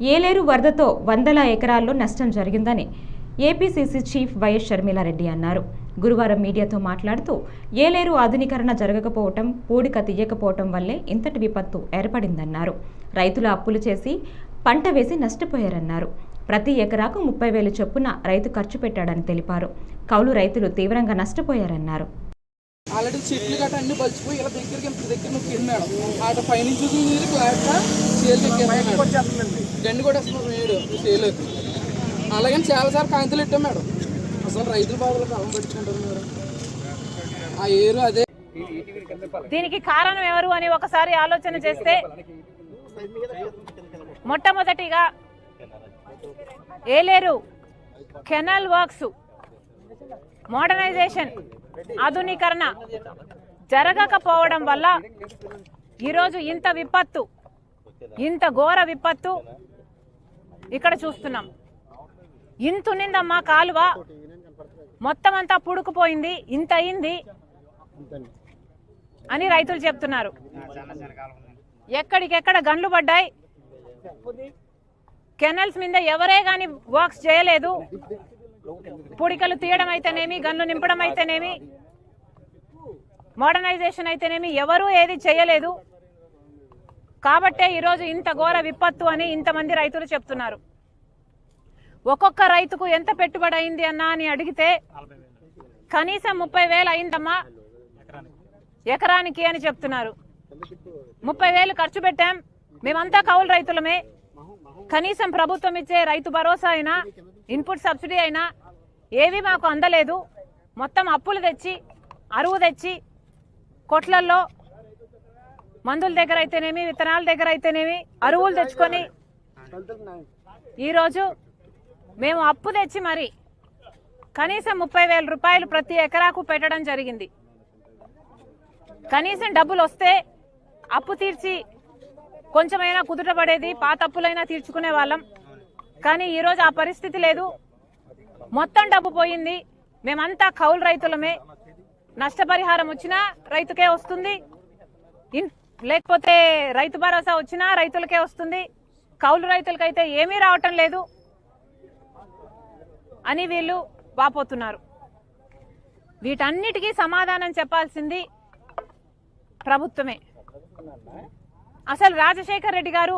ఏలేరు వరదతో వందల ఎకరాల్లో నష్టం జరిగిందని ఏపీసీసీ చీఫ్ వైఎస్ షర్మిలారెడ్డి అన్నారు. గురువారం మీడియాతో మాట్లాడుతూ ఏలేరు ఆధునీకరణ జరగకపోవటం పూడిక తీయకపోవటం వల్లే ఇంతటి విపత్తు ఏర్పడిందన్నారు. రైతులు అప్పులు చేసి పంట వేసి నష్టపోయారన్నారు. ప్రతి ఎకరాకు ముప్పై వేలు చొప్పున రైతు ఖర్చు పెట్టాడని తెలిపారు. కౌలు రైతులు తీవ్రంగా నష్టపోయారన్నారు. ఆల్రెడీ చెట్లు గట్ట అన్ని బలిచిపోయి ఇలా దగ్గరికి ఇంత దగ్గర నొక్కింది మేడం ఆట పైనుంచి క్లాట్ చేలు ఎక్కేది గండి కూడా వస్తున్నారు నీరు చేలోకి అలాగని చాలాసార్లు కాంతులు ఇట్టాం మేడం. అసలు రైతుల బాధలు కలం పట్టుకుంటారు మేడం. ఆ ఏరు అదే. దీనికి కారణం ఎవరు అని ఒకసారి ఆలోచన చేస్తే మొట్టమొదటిగా ఏలేరు కెనాల్ వర్క్స్ మోడర్నైజేషన్ ఆధునీకరణ జరగకపోవడం వల్ల ఈరోజు ఇంత విపత్తు ఇంత ఘోర విపత్తు ఇక్కడ చూస్తున్నాం. ఇంతునిందమ్మా కాలువ మొత్తం అంతా పుడుకుపోయింది ఇంత అయింది అని రైతులు చెప్తున్నారు. ఎక్కడికెక్కడ గండ్లు పడ్డాయి. కెనల్స్ మీద ఎవరే గాని వర్క్స్ చేయలేదు. పుడికలు తీయడం అయితేనేమి గన్ను నింపడం అయితేనేమి మోడర్నైజేషన్ అయితేనేమి ఎవరూ ఏది చేయలేదు. కాబట్టే ఈరోజు ఇంత ఘోర విపత్తు అని ఇంతమంది రైతులు చెప్తున్నారు. ఒక్కొక్క రైతుకు ఎంత పెట్టుబడి అయింది అన్నా అని అడిగితే కనీసం ముప్పై వేలు అయిందమ్మా ఎకరానికి అని చెప్తున్నారు. ముప్పై వేలు ఖర్చు పెట్టాం మేమంతా కౌలు రైతులమే. కనీసం ప్రభుత్వం ఇచ్చే రైతు భరోసా అయినా ఇన్పుట్ సబ్సిడీ అయినా ఏవి మాకు అందలేదు. మొత్తం అప్పులు తెచ్చి అరువు తెచ్చి కొట్లల్లో మందుల దగ్గర అయితేనేమి విత్తనాల దగ్గర అయితేనేమి అరువులు తెచ్చుకొని ఈరోజు మేము అప్పు తెచ్చి మరి కనీసం ముప్పై వేల రూపాయలు ప్రతి ఎకరాకు పెట్టడం జరిగింది. కనీసం డబ్బులు వస్తే అప్పు తీర్చి కొంచెమైనా కుదుటపడేది పాత అప్పులైనా తీర్చుకునే వాళ్ళం. కానీ ఈరోజు ఆ పరిస్థితి లేదు. మొత్తం డబ్బు పోయింది. మేమంతా కౌలు రైతులమే. నష్టపరిహారం వచ్చినా రైతుకే వస్తుంది. లేకపోతే రైతు భరోసా వచ్చినా రైతులకే వస్తుంది. కౌలు రైతులకైతే ఏమీ రావటం లేదు. అని వీళ్ళు వాపోతున్నారు. వీటన్నిటికీ సమాధానం చెప్పాల్సింది ప్రభుత్వమే. అసలు రాజశేఖర్ రెడ్డి గారు